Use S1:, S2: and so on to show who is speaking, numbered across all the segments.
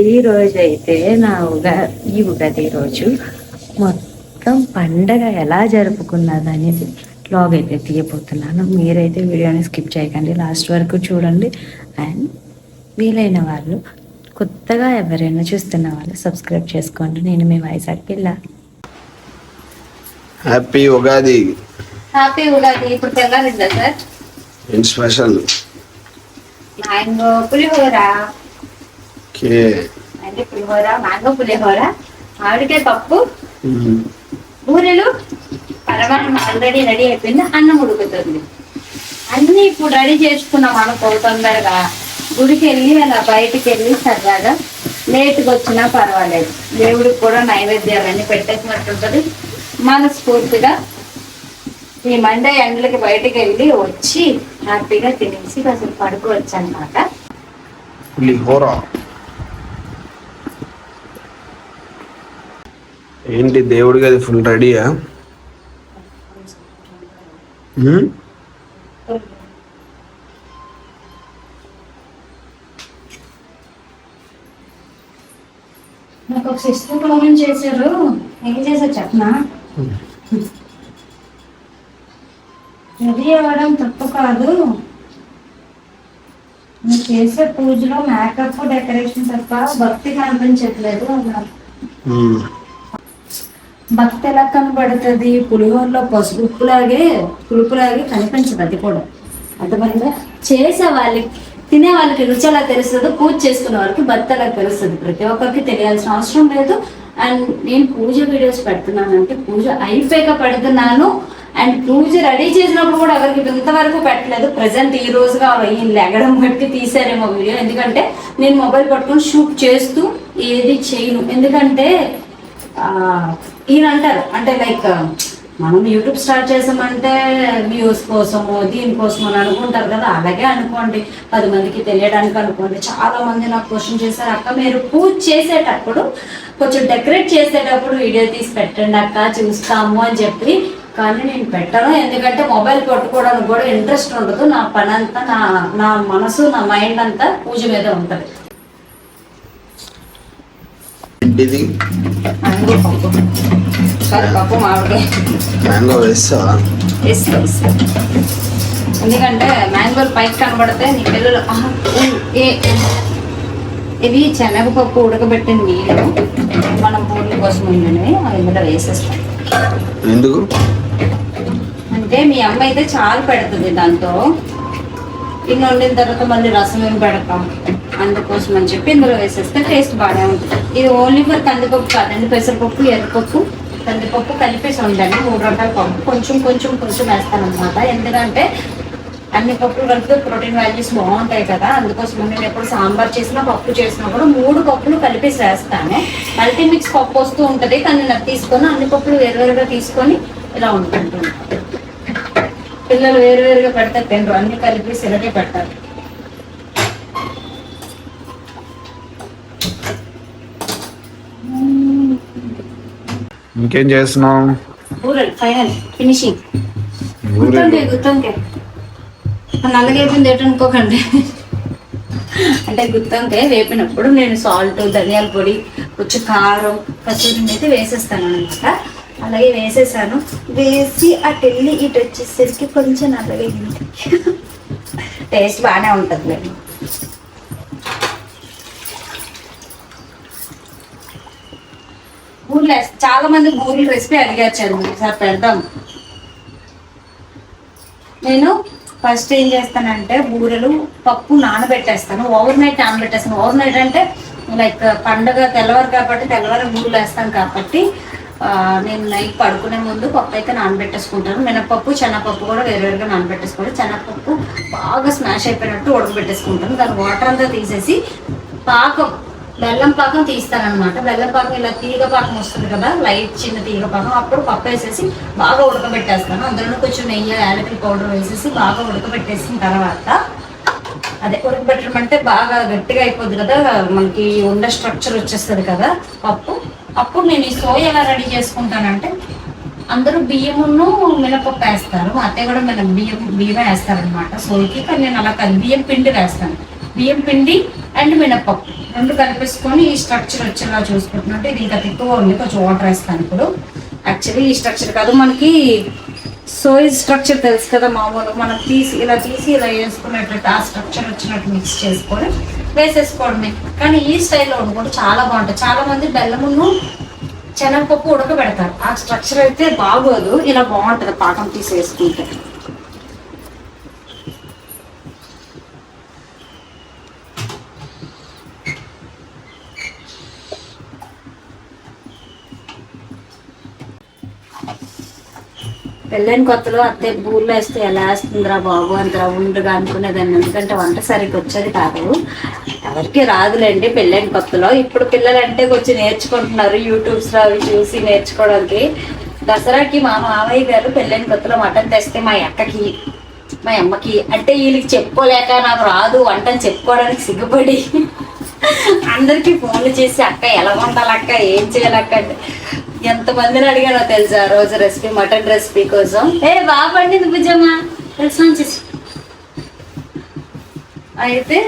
S1: ఈ రోజు అయితే నా ఉగా ఈ ఉగాది రోజు మొత్తం పండగ ఎలా జరుపుకున్నది అనేది బ్లాగ్ అయితే తీయబోతున్నాను. మీరైతే వీడియోని స్కిప్ చేయకండి. లాస్ట్ వరకు చూడండి. అండ్ వీలైన వాళ్ళు కొత్తగా ఎవరైనా చూస్తున్న వాళ్ళు సబ్స్క్రైబ్ చేసుకోండి. నేను మీ వైజాగ్ పిల్ల.
S2: హ్యాపీ ఉగాది.
S1: హ్యాపీ ఉగాది. ఇప్పుడు తెల్లారిందా సార్?
S2: ఏం స్పెషల్
S1: మ్యాంగో పులిహోర. అంటే పులిహోర మ్యాంగో పులిహోర మామిడికాయ పప్పు బూరెలు పరమాన్నం ఆల్రెడీ రెడీ అయిపోయింది అన్నం ఉడుకుతుంది. అన్ని ఇప్పుడు రెడీ చేసుకున్నాం అనుకో తొందరగా. గుడికి వెళ్ళి అలా బయటికి వెళ్ళి సరదాగా లేట్గా వచ్చినా పర్వాలేదు. దేవుడికి కూడా నైవేద్యాలన్నీ పెట్టేసినట్టుంటది మనస్ఫూర్తిగా ఈ మండే ఎండలకి బయటికి వెళ్ళి వచ్చి హ్యాపీగా తినేసి కాసేపు పడుకోవచ్చు అనమాట
S2: పులిహోర. ఏంటి దేవుడికి అది ఫుల్ రెడీయా?
S1: నాకు ఒక సిస్టర్ ప్రాబ్లం చేశారు. ఏం చేశారు చెప్పనా? రెడీ అవ్వడం తప్పు కాదు. నువ్వు చేసే పూజలో మేకప్ డెకరేషన్ తప్ప భక్తి కనిపించట్లేదు అన్నారు. భక్తి ఎలా కనబడుతుంది? పులిహోరలో పసుపు ఉప్పులాగే పులుపులాగే కనిపించదు అది కూడా. అర్థమైందా? చేసే వాళ్ళకి తినే వాళ్ళకి రుచి ఎలా తెలుస్తుందో పూజ చేసుకునే వాళ్ళకి భక్తి ఎలా తెలుస్తుంది. ప్రతి ఒక్కరికి తెలియాల్సిన అవసరం లేదు. అండ్ నేను పూజ వీడియోస్ పెడుతున్నానంటే పూజ అయిపోయాక పెడుతున్నాను. అండ్ పూజ రెడీ చేసినప్పుడు కూడా ఎవరికి ఇంతవరకు పెట్టలేదు. ప్రజెంట్ ఈ రోజుగా ఈ లెగడం బట్టి తీసారేమో వీడియో. ఎందుకంటే నేను మొబైల్ పట్టుకొని షూట్ చేస్తూ ఏది చేయను. ఎందుకంటే ఈయన అంటారు అంటే లైక్ మనం యూట్యూబ్ స్టార్ట్ చేసామంటే వ్యూస్ కోసము దీనికోసం అని అనుకుంటారు కదా. అలాగే అనుకోండి. పది మందికి తెలియడానికి అనుకోండి. చాలా మంది నాకు క్వశ్చన్ చేశారు అక్క మీరు పూజ చేసేటప్పుడు కొంచెం డెకరేట్ చేసేటప్పుడు వీడియో తీసి పెట్టండి అక్క చూస్తాము అని చెప్పి. కానీ నేను పెట్టను. ఎందుకంటే మొబైల్ పట్టుకోవడానికి కూడా ఇంట్రెస్ట్ ఉండదు. నా పని అంతా నా నా మనసు నా మైండ్ అంతా పూజ మీద ఉంటుంది.
S2: ఏంటిది?
S1: మ్యాంగో
S2: వేస్తావా?
S1: ఎందుకంటే మ్యాంగోలు పైకి కనబడితే నీ పిల్లలు "ఆహా, ఊ, ఏ ఇవి శనగపప్పు ఉడకబెట్టిన నీళ్ళు మనం పూర్ణ కోసం ఉండినవి అవి ఇందులో వేసేస్తాం.
S2: ఎందుకు?
S1: అంటే మీ అమ్మ అయితే చాలా పెడుతుంది దాంతో. ఇన్ని వండిన తర్వాత మళ్ళీ రసం ఏం పెడతాం? అందుకోసం అని చెప్పి ఇందులో వేసేస్తే టేస్ట్ బాగానే ఉంటుంది. ఇది ఓన్లీ ఫర్ కందిపప్పు కాదండి పెసరపప్పు ఎర్రపప్పు. కందిపప్పు కలిపేసి ఉండండి మూడు రకాల పప్పు కొంచెం కొంచెం కొంచెం వేస్తానమాట ఎందుకంటే అన్ని పప్పులు కలిపితే ప్రోటీన్ వాల్యూస్ బాగుంటాయి కదా. అందుకోసం నేను ఎప్పుడు సాంబార్ చేసినా పప్పు చేసినా కూడా మూడు పప్పులు కలిపేసి వేస్తాను మల్టీ మిక్స్ పప్పు వస్తూ ఉంటుంది. కానీ నాకు తీసుకొని అన్ని పప్పులు వేరువేరుగా తీసుకొని ఇలా ఉంటుంటుంది పిల్లలు వేరువేరుగా పెడతారు తినరు. అన్ని కలిపేసి ఇలాగే పెడతారు.
S2: ఇంకేం
S1: చేస్తున్నాం ఫైనల్ ఫినిషింగ్. గుత్తంకే గుత్తంకే నల్లగా అయిపోయింది అంటే గుత్తంకాయ వేపినప్పుడు నేను సాల్ట్ ధనియాల పొడి కొంచెం కారం కసూరి అయితే వేసేస్తాను అనమాట. అలాగే వేసేసాను. వేసి అటు వెళ్ళి ఇటు వచ్చేసరికి కొంచెం నల్లగా టేస్ట్ బాగానే ఉంటుంది లేదు చాలా మంది బూరెలు రెసిపీ అడిగారు చదువు సార్ పెడదాం. నేను ఫస్ట్ ఏం చేస్తానంటే బూరెలు పప్పు నానబెట్టేస్తాను. ఓవర్ నైట్ నానబెట్టేస్తాను. ఓవర్ నైట్ అంటే లైక్ పండగ తెల్లవారు కాబట్టి తెల్లవారు బూరెలు వేస్తాను కాబట్టి నేను నైట్ పడుకునే ముందు పప్పు అయితే నానబెట్టేసుకుంటాను. మినపప్పు చెనపప్పు కూడా వేరువేరుగా నానబెట్టేసుకోవాలి. చెనపప్పు బాగా స్మాష్ అయిపోయినట్టు ఉడకబెట్టేసుకుంటాను. దాని వాటర్ అంతా తీసేసి పాకం బెల్లం పాకం తీస్తానమాట బెల్లం పాకం ఇలా తీగ పాకం వస్తుంది కదా లైట్ చిన్న తీగ పాకం అప్పుడు పప్పు వేసేసి బాగా ఉడకబెట్టేస్తాను. అందులో కొంచెం నెయ్యి యాలకుల పౌడర్ వేసేసి బాగా ఉడకబెట్టేసిన తర్వాత అదే ఉడకబెట్టడం అంటే బాగా గట్టిగా అయిపోద్ది కదా మనకి ఉండ స్ట్రక్చర్ వచ్చేస్తుంది కదా పప్పు. అప్పుడు నేను ఈ సోయా ఎలా రెడీ చేసుకుంటానంటే అందరూ బియ్యమును మినపప్పు వేస్తారు. అత్తయ్య కూడా మన బియ్యం బియ్యం వేస్తారనమాట సోయకి కానీ నేను అలా కాదు బియ్యం పిండి వేస్తాను. బియ్యం పిండి అండ్ మినప్పప్పు రెండు కలిపేసుకొని ఈ స్ట్రక్చర్ వచ్చేలా చూసుకుంటున్నట్టు ఇది ఇంకా తిక్కువ ఉంది కొంచెం వాటర్ వేస్తాను ఇప్పుడు. యాక్చువల్లీ ఈ స్ట్రక్చర్ కాదు మనకి సోయి స్ట్రక్చర్ తెలుసు కదా మామూలు. మనం తీసి ఇలా తీసి ఇలా వేసుకున్నట్టు ఆ స్ట్రక్చర్ వచ్చినట్టు మిక్స్ చేసుకొని వేసేసుకోవడమే కానీ ఈ స్టైల్లో వండుకోవడం చాలా బాగుంటుంది. చాలా మంది బెల్లమును శనగపప్పు ఉడకబెడతారు. ఆ స్ట్రక్చర్ అయితే బాగోదు ఇలా బాగుంటుంది పాకం తీసి వేసుకుంటే పెళ్ళైన కొత్తలో అత్తే బూర్లు వేస్తే ఎలా వేస్తుందిరా బాబు అంతరా రౌండ్గా అనుకునేదాన్ని. ఎందుకంటే వంట సరిగ్గా వచ్చేది కాదు. ఎవరికి రాదులేండి పెళ్ళైన కొత్తలో. ఇప్పుడు పిల్లలు అంటే కొంచెం నేర్చుకుంటున్నారు యూట్యూబ్స్లో అవి చూసి నేర్చుకోవడానికి. దసరాకి మా మామయ్య గారు పెళ్ళైన కొత్తలో మటన్ తెస్తే మా అక్కకి మా అమ్మకి అంటే వీళ్ళకి చెప్పుకోలేక నాకు రాదు వంటని చెప్పుకోవడానికి సిగ్గుపడి అందరికీ ఫోన్లు చేసి అక్క ఎలా వండాలక్క ఏం చేయాలక్క? అంటే అంటే ఎంతమందిని అడిగానో తెలుసా? ఆ రోజు రెసిపీ మటన్ రెసిపీ కోసం. ఏ బాగా పండింది బుజ్జమ్మ. తెలుసు చేసి అయితే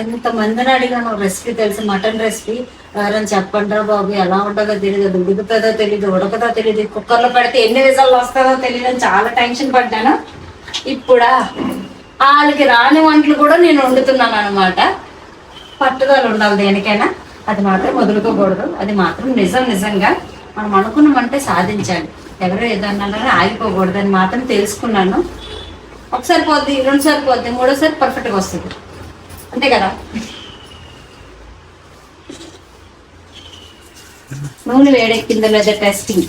S1: ఎంతమందిని అడిగాను రెసిపీ తెలుసు మటన్ రెసిపీ ఎవరైనా చెప్పండి రా బాబు ఎలా ఉండదో తెలియదు ఉడుకుతుందో తెలియదు ఉడకదో తెలియదు కుక్కర్లో పెడితే ఎన్ని విజాలు వస్తుందో తెలియదు అని చాలా టెన్షన్ పడ్డాను. ఇప్పుడా వాళ్ళకి రాని వంటలు కూడా నేను వండుతున్నాను అనమాట పట్టుదల ఉండాలి దేనికైనా. అది మాత్రం వదులుకోకూడదు. అది మాత్రం నిజం నిజంగా మనం అనుకున్నామంటే సాధించాలి. ఎవరో ఏదన్నా ఆగిపోకూడదు అని మాత్రం తెలుసుకున్నాను. ఒకసారి పోద్ది రెండుసారి పోద్ది మూడోసారి పర్ఫెక్ట్గా వస్తుంది. అంతే కదా? నూనె వేడెక్కిందో లేదా టెస్టింగ్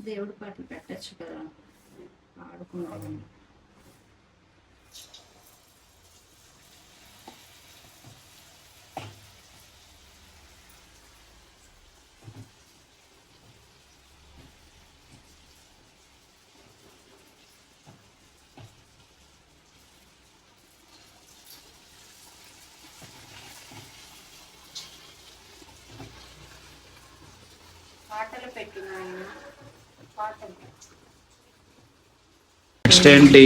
S1: దేవుడి పాటలు పెట్టచ్చు కదా ఆడుకున్నాను పాటలు పెట్టినాయన పాటలు.
S2: నెక్స్ట్ ఏంటి?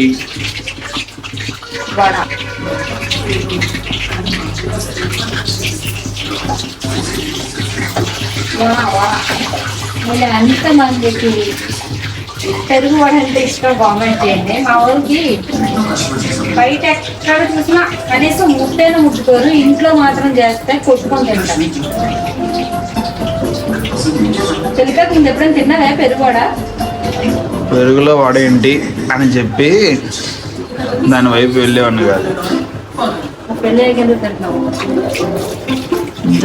S1: అంతమందికి పెరుగు వడ అంటే ఇష్టం కామెంట్ చేయండి మా ఊరికి బయట ఎక్కడ చూసినా కనీసం ముట్టైనా ముట్టుకోరు. ఇంట్లో మాత్రం చేస్తే కొట్టుకొని తింటాను తెలియక ముందు ఎప్పుడైనా తిన్నావా పెరుగు వడ?
S2: పెరుగులో వాడేంటి అని చెప్పి దాని వైపు వెళ్ళేవాడిని కాదు.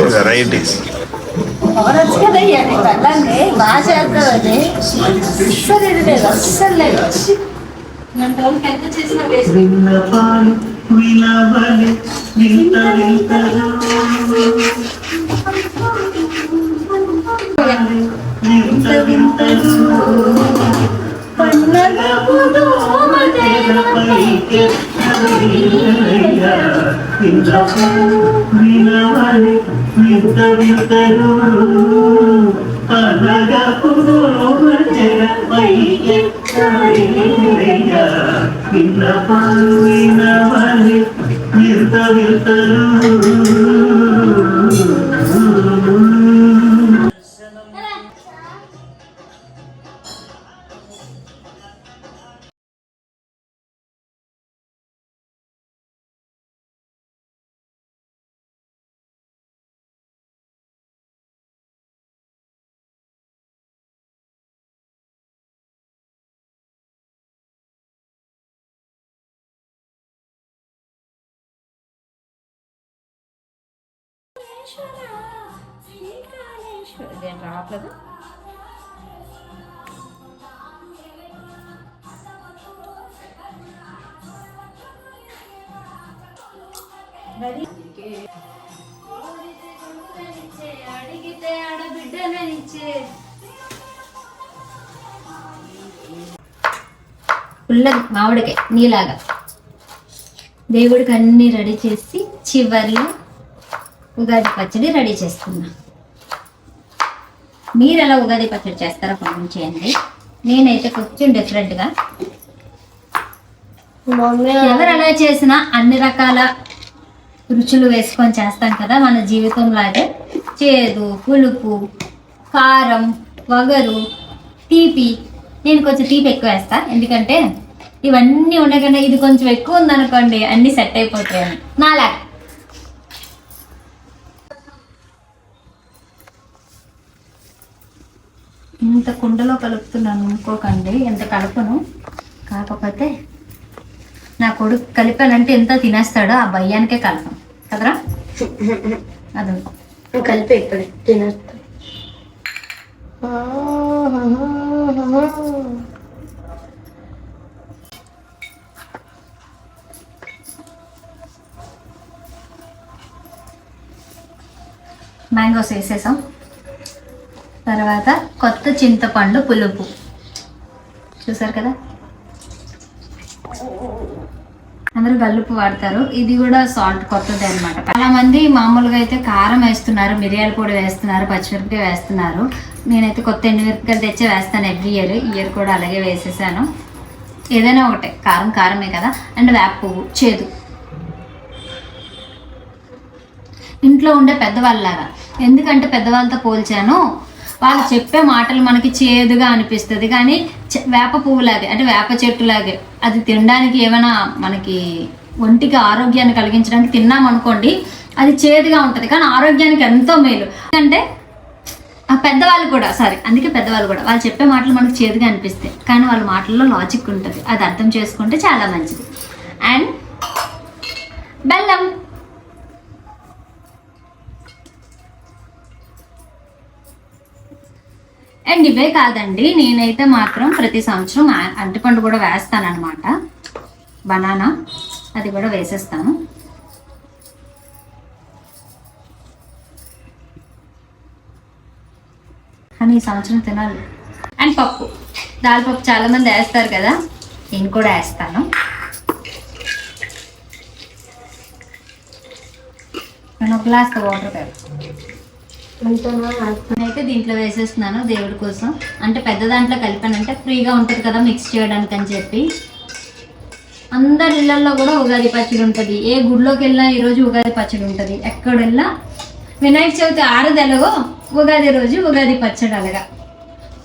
S2: వెరైటీస్.
S1: ఇక నీకు వెళ్ళండి బాగా చేస్తారు అది అస్సలు ఇది లేదు అస్సలు లేదు నన్ను రోజుకి ఎంత చేసినా వేస్ట్
S3: విన్నపాలు వినవలి వింత వింతలు వింత వింతలు వినవలి వింత వింతలు అనగపు పై వింత వింతలు
S1: ఇదేం రావట్లేదు మరి అడిగితే ఆడబిడ్డనిచ్చే పుల్లది మామిడికాయ నీలాగా. దేవుడికి అన్ని రెడీ చేసి చివరిలో ఉగాది పచ్చడి రెడీ చేస్తున్నా మీరు ఎలా ఉగాది పచ్చడి చేస్తారో కామెంట్ చేయండి. నేనైతే కొంచెం డిఫరెంట్గా ఎవరు ఎలా చేసినా అన్ని రకాల రుచులు వేసుకొని చేస్తాం కదా మన జీవితంలో అయితే. చేదు పులుపు కారం వగరు తీపి. నేను కొంచెం తీపి ఎక్కువ వేస్తా. ఎందుకంటే ఇవన్నీ ఉండగానే ఇది కొంచెం ఎక్కువ ఉందనుకోండి అన్నీ సెట్ అయిపోతాయని. నాలా ఇంత కుండలో కలుపుతున్నాను అనుకోకండి ఎంత కలపను? కాకపోతే నా కొడుకు కలిపానంటే ఎంత తినేస్తాడో ఆ భయ్యానికే కలపం కదరా? అది.
S4: కలిపి ఇప్పుడు తినేస్తా.
S1: మ్యాంగోస్ వేసేసాం. తర్వాత కొత్త చింతపండు పులుపు. చూసారు కదా? అందరూ గల్లుపు వాడతారు. ఇది కూడా సాల్ట్ కొత్తది అనమాట చాలా మంది మామూలుగా అయితే కారం వేస్తున్నారు మిరియాల పొడి వేస్తున్నారు పచ్చిమిరపకాయ వేస్తున్నారు. నేనైతే కొత్త ఎండుమిరపకాయలు తెచ్చి వేస్తాను ఎవ్రీ ఇయర్ ఇయర్ కూడా అలాగే వేసేసాను. ఏదైనా ఒకటే కారం కారమే కదా. అండ్ వేప పువ్వు చేదు. ఇంట్లో ఉండే పెద్దవాళ్ళలాగా. ఎందుకంటే పెద్దవాళ్ళతో పోల్చాను వాళ్ళు చెప్పే మాటలు మనకి చేదుగా అనిపిస్తుంది. కానీ వేప పువ్వులాగే అంటే వేప చెట్టులాగే అది తినడానికి ఏమైనా మనకి ఒంటికి ఆరోగ్యాన్ని కలిగించడానికి తిన్నాం అనుకోండి అది చేదుగా ఉంటుంది. కానీ ఆరోగ్యానికి ఎంతో మేలు. ఎందుకంటే ఆ పెద్దవాళ్ళు కూడా సారీ అందుకే పెద్దవాళ్ళు కూడా వాళ్ళు చెప్పే మాటలు మనకు చేదుగా అనిపిస్తాయి. కానీ వాళ్ళ మాటల్లో లాజిక్ ఉంటుంది. అది అర్థం చేసుకుంటే చాలా మంచిది. అండ్ బెల్లం. అండ్ ఇవే కాదండి నేనైతే మాత్రం ప్రతి సంవత్సరం అరటిపండు కూడా వేస్తానమాట బనానా అది కూడా వేసేస్తాను. కానీ ఈ సంవత్సరం తినాలి. అండ్ పప్పు. దాల్ పప్పు చాలా మంది వేస్తారు కదా నేను కూడా వేస్తాను. నేను ఒక గ్లాస్ వాటర్ పెడతాను నేనైతే దీంట్లో వేసేస్తున్నాను దేవుడి కోసం. అంటే పెద్ద దాంట్లో కలిపానంటే ఫ్రీగా ఉంటుంది కదా మిక్స్ చేయడానికి అని చెప్పి. అందరి ఇళ్ళలో కూడా ఉగాది పచ్చడి ఉంటుంది. ఏ గుడిలోకి వెళ్ళినా ఈరోజు ఉగాది పచ్చడి ఉంటుంది. ఎక్కడ వెళ్ళినా వినాయక చవితి ఆడది ఎలాగో ఉగాది రోజు ఉగాది పచ్చడి అలాగా.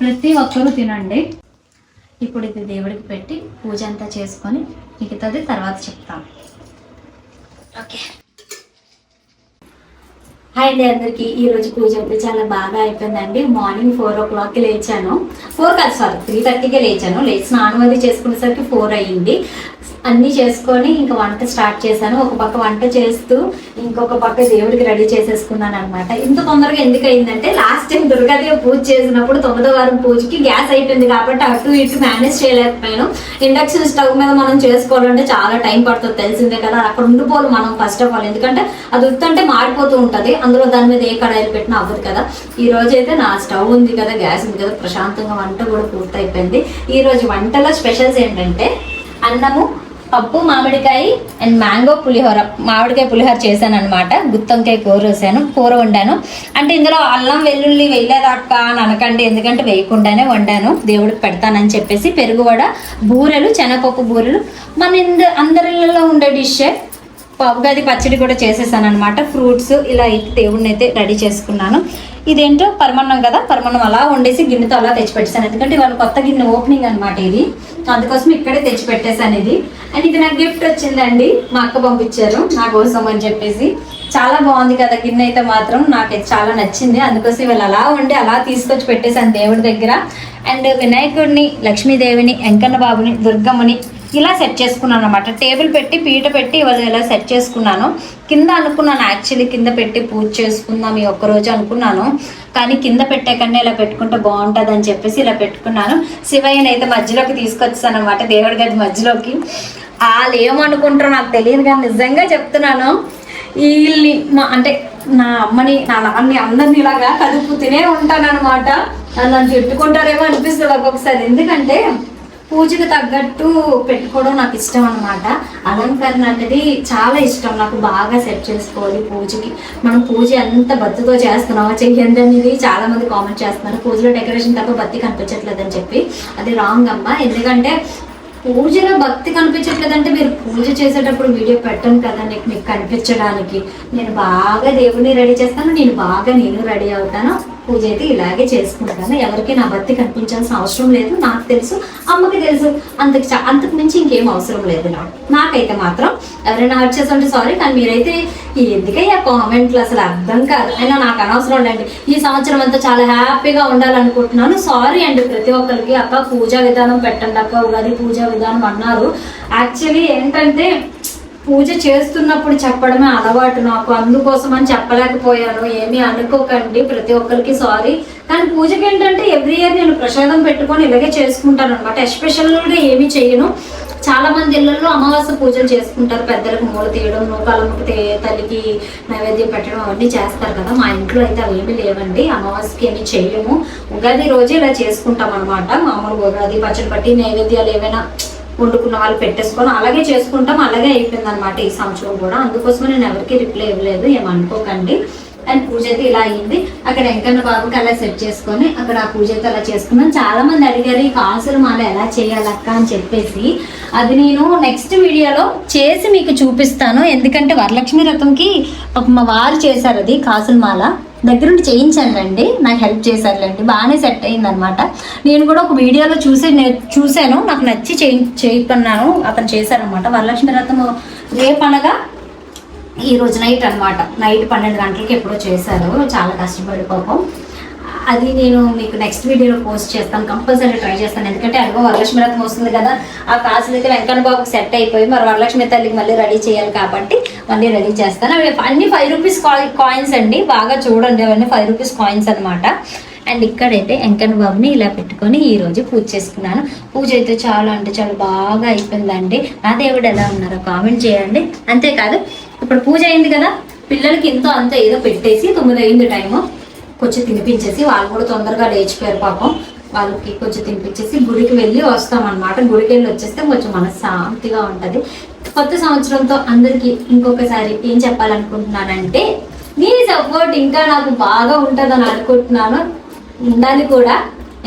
S1: ప్రతి ఒక్కరూ తినండి. ఇప్పుడు ఇది దేవుడికి పెట్టి పూజ అంతా చేసుకొని మిగతాది తర్వాత చెప్తాను. ఓకే. హాయ్ అండి అందరికీ. ఈ రోజు పూజ అయితే చాలా బాగా అయిపోయిందండి. మార్నింగ్ ఫోర్ ఓ క్లాక్కి లేచాను. ఫోర్ కాదు సారీ త్రీ థర్టీకే లేచాను. లేచి స్నానం అది చేసుకునేసరికి ఫోర్ అయ్యింది. అన్నీ చేసుకొని ఇంకా వంట స్టార్ట్ చేశాను. ఒక పక్క వంట చేస్తూ ఇంకొక పక్క దేవుడికి రెడీ చేసేసుకున్నాను అనమాట ఇంత తొందరగా ఎందుకు అయిందంటే లాస్ట్ టైం దుర్గాదేవి పూజ చేసినప్పుడు తొమ్మిదో వారం పూజకి గ్యాస్ అయిపోయింది కాబట్టి అటు ఇటు మేనేజ్ చేయలేకపోయాను. ఇండక్షన్ స్టవ్ మీద మనం చేసుకోవాలంటే చాలా టైం పడుతుంది. తెలిసిందే కదా అక్కడ ఉండిపోవాలి మనం ఫస్ట్ ఆఫ్ ఆల్ ఎందుకంటే అది ఉత్తంటే మాడిపోతూ ఉంటుంది. అందులో దాని మీద ఏ కడాయిలు పెట్టినా అవ్వదు కదా. ఈ రోజు అయితే నా స్టవ్ ఉంది కదా గ్యాస్ ఉంది కదా. ప్రశాంతంగా వంట కూడా పూర్తయిపోయింది. ఈ రోజు వంటలో స్పెషల్స్ ఏంటంటే అన్నము పప్పు మామిడికాయ అండ్ మ్యాంగో పులిహోర. మామిడికాయ పులిహోర చేశాను అనమాట గుత్తొంకాయ కూర వేసాను కూర వండాను. అంటే ఇందులో అల్లం వెల్లుల్లి వేయలేదక్క అని అనకండి. ఎందుకంటే వేయకుండానే వండాను. దేవుడికి పెడతానని చెప్పేసి పెరుగు వడ బూరెలు శనగపప్పు బూరెలు. మన ఇంద అందరిలో ఉండే డిషే. ఉగాది పచ్చడి కూడా చేసేసాను అనమాట ఫ్రూట్స్ ఇలా అయితే దేవుడిని అయితే రెడీ చేసుకున్నాను. ఇదేంటో పరమన్నం కదా? పరమన్నం అలా వండేసి గిన్నెతో అలా తెచ్చిపెట్టేసాను ఎందుకంటే ఇవాళ కొత్త గిన్నె ఓపెనింగ్ అనమాట ఇది. అందుకోసం ఇక్కడే తెచ్చిపెట్టేసాను ఇది. అండ్ ఇది నాకు గిఫ్ట్ వచ్చిందండి. మా అక్క పంపించారు. నా కోసం అని చెప్పేసి. చాలా బాగుంది కదా గిన్నె అయితే మాత్రం. నాకైతే చాలా నచ్చింది. అందుకోసం ఇవాళ అలా వండి అలా తీసుకొచ్చి పెట్టేశాను దేవుడి దగ్గర. అండ్ వినాయకుడిని లక్ష్మీదేవిని వెంకన్న బాబుని దుర్గమ్మని ఇలా సెట్ చేసుకున్నాను అనమాట టేబుల్ పెట్టి పీట పెట్టి ఇవాళ ఇలా సెట్ చేసుకున్నాను. కింద అనుకున్నాను యాక్చువల్లీ కింద పెట్టి పూజ చేసుకుందాం ఈ ఒక్కరోజు అనుకున్నాను. కానీ కింద పెట్టే కన్నా ఇలా పెట్టుకుంటే బాగుంటుంది అని చెప్పేసి ఇలా పెట్టుకున్నాను. శివయ్యని అయితే మధ్యలోకి తీసుకొచ్చాను అనమాట దేవుడి గది మధ్యలోకి. వాళ్ళు ఏమనుకుంటారో నాకు తెలియదు కానీ నిజంగా చెప్తున్నాను. వీళ్ళని మా అంటే నా అమ్మని నా నాన్నని అందరిని ఇలాగా కదుపుతూనే ఉంటాను అనమాట నన్ను తిట్టుకుంటారేమో అనిపిస్తుంది ఒక్కొక్కసారి. ఎందుకంటే పూజకు తగ్గట్టు పెట్టుకోవడం నాకు ఇష్టం అనమాట అలంకరణ అనేది చాలా ఇష్టం. నాకు బాగా సెట్ చేసుకోవాలి పూజకి. మనం పూజ ఎంత బత్తుతో చేస్తున్నామో చెయ్యండి అనేది చాలా మంది కామెంట్ చేస్తున్నారు. పూజలో డెకరేషన్ తప్ప బత్తి కనిపించట్లేదు అని చెప్పి. అది రాంగ్ అమ్మ. ఎందుకంటే పూజలో భక్తి కనిపించట్లేదంటే మీరు పూజ చేసేటప్పుడు వీడియో పెట్టను కదా నీకు మీకు కనిపించడానికి. నేను బాగా దేవుడిని రెడీ చేస్తాను. నేను బాగా నేను రెడీ అవుతాను. పూజ అయితే ఇలాగే చేసుకుంటాను. ఎవరికి నా భక్తి కనిపించాల్సిన అవసరం లేదు. నాకు తెలుసు అమ్మకి తెలుసు. అంతకు అంతకు మించి ఇంకేం అవసరం లేదు నాకు. నాకైతే మాత్రం ఎవరైనా హర్ట్ చేస్తుంటే సారీ కానీ మీరైతే ఎందుకయ్యా కామెంట్లు? అసలు అర్థం కాదు. అయినా నాకు అనవసరం ఉండండి. ఈ సంవత్సరం అంతా చాలా హ్యాపీగా ఉండాలనుకుంటున్నాను. సారీ అండి ప్రతి ఒక్కరికి. అక్క పూజా విధానం పెట్టండి అక్క ఉగాది పూజా విధానం అన్నారు. యాక్చువల్లీ ఏంటంటే పూజ చేస్తున్నప్పుడు చెప్పడమే అలవాటు నాకు. అందుకోసం అని చెప్పలేకపోయాను. ఏమీ అనుకోకండి. ప్రతి ఒక్కరికి సారీ. కానీ పూజకి ఏంటంటే ఎవ్రీ ఇయర్ నేను ప్రసాదం పెట్టుకొని ఇలాగే చేసుకుంటాను అనమాట ఎస్పెషల్గా ఏమీ చేయను. చాలా మంది ఇళ్ళలో అమావాస్య పూజలు చేసుకుంటారు. పెద్దలకు మూల తీయడం నూకాలమ్మకి తే- తల్లికి నైవేద్యం పెట్టడం అవన్నీ చేస్తారు కదా. మా ఇంట్లో అయితే అవి ఏమీ లేవండి. అమావాస్యకి ఏమీ చేయము. ఉగాది రోజే ఇలా చేసుకుంటాం అనమాట మామూలు ఉగాది పచ్చడి పట్టి నైవేద్యాలు ఏమైనా వండుకున్న వాళ్ళు పెట్టేసుకొని అలాగే చేసుకుంటాం అలాగే అయిపోయింది అనమాట ఈ సంవత్సరం కూడా. అందుకోసమే నేను ఎవరికి రిప్లై ఇవ్వలేదు ఏమనుకోకండి అండ్ పూజ అయితే ఇలా అయింది. అక్కడ వెంకన్న బాబుకి అలా సెట్ చేసుకొని అక్కడ ఆ పూజ అయితే అలా చేసుకున్నాం. చాలా మంది అడిగారు ఈ కాసులు మాల ఎలా చేయాలక్క అని చెప్పేసి. అది నేను నెక్స్ట్ వీడియోలో చేసి మీకు చూపిస్తాను. ఎందుకంటే వరలక్ష్మి రథంకి మా వారు చేశారు అది కాసుల మాల. దగ్గరుండి చేయించానులేండి నాకు హెల్ప్ చేశారులేండి. బాగానే సెట్ అయింది అనమాట నేను కూడా ఒక వీడియోలో చూసి చూశాను. నాకు నచ్చి చేయి చేయించుకున్నాను అతను చేశారనమాట. వరలక్ష్మి రథం రేపు అనగా ఈ రోజు నైట్ అన్నమాట నైట్ పన్నెండు గంటలకి ఎప్పుడో చేశారు. చాలా కష్టపడి పాపం. అది నేను మీకు నెక్స్ట్ వీడియోలో పోస్ట్ చేస్తాను కంపల్సరీ ట్రై చేస్తాను. ఎందుకంటే అనుభవం వరలక్ష్మి రథం వస్తుంది కదా. ఆ కాసులు అయితే వెంకన్న బాబుకి సెట్ అయిపోయి మరి వరలక్ష్మి తల్లికి మళ్ళీ రెడీ చేయాలి కాబట్టి మళ్ళీ రెడీ చేస్తాను. అవి అన్ని ఫైవ్ రూపీస్ కాయిన్స్ అండి. బాగా చూడండి. అవన్నీ ఫైవ్ రూపీస్ కాయిన్స్ అన్నమాట. అండ్ ఇక్కడైతే వెంకన్న బాబుని ఇలా పెట్టుకొని ఈ పూజ చేసుకున్నాను. పూజ అయితే చాలా అంటే చాలా బాగా అయిపోయిందండి. నా దేవుడు ఎలా ఉన్నారో కామెంట్ చేయండి. అంతేకాదు ఇప్పుడు పూజ అయింది కదా. పిల్లలకి ఎంతో అంత ఏదో పెట్టేసి తొమ్మిది అయింది టైము కొంచెం తినిపించేసి వాళ్ళు కూడా తొందరగా లేచిపోయారు పాపం. వాళ్ళకి కొంచెం తినిపించేసి గుడికి వెళ్ళి వస్తాం గుడికి వెళ్ళి వచ్చేస్తే కొంచెం మనశ్శాంతిగా ఉంటుంది. కొత్త సంవత్సరంతో అందరికీ ఇంకొకసారి ఏం చెప్పాలనుకుంటున్నానంటే మీ సపోర్ట్ ఇంకా నాకు బాగా ఉంటుందని అనుకుంటున్నాను. ఉండాలి కూడా.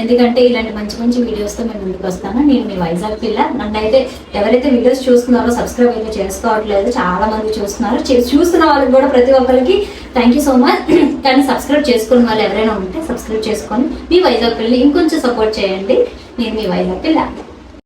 S1: ఎందుకంటే ఇలాంటి మంచి మంచి వీడియోస్తో మేము ముందుకు వస్తాను నేను మీ వైజాగ్ పిల్ల. నన్ను అయితే ఎవరైతే వీడియోస్ చూస్తున్నారో సబ్స్క్రైబ్ అయితే చేసుకోవట్లేదు చాలా మంది చూస్తున్నారు చూస్తున్న వాళ్ళకి కూడా ప్రతి ఒక్కరికి థ్యాంక్ యూ సో మచ్ కానీ సబ్స్క్రైబ్ చేసుకున్న వాళ్ళు ఎవరైనా ఉంటే సబ్స్క్రైబ్ చేసుకొని మీ వైజాగ్ పిల్లని ఇంకొంచెం సపోర్ట్ చేయండి. నేను మీ వైజాగ్ పిల్ల.